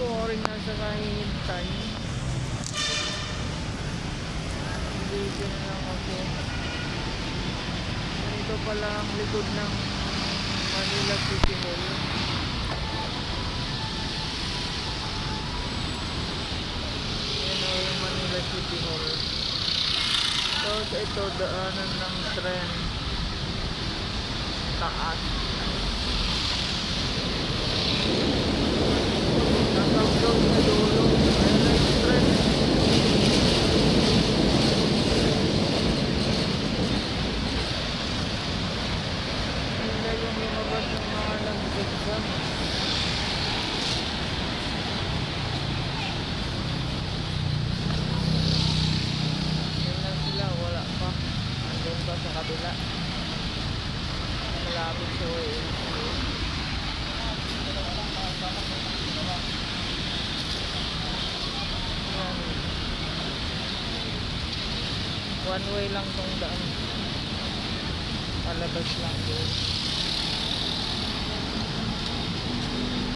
boring na sa kahihintay. Hindi na lang ako. Ito pala ang likod ng Manila City Hall. Yan o yung Manila City Hall. Tapos ito daanan ng tren. Taas. Hanggang doon sa dulo. Ayan na yung tren. Sila yung lumabas ng mga nag-exam. Yun lang sila, wala pa. Andun pa sa kabila. Malapit sa. Yan. One way lang tong daan. Palabas lang doon.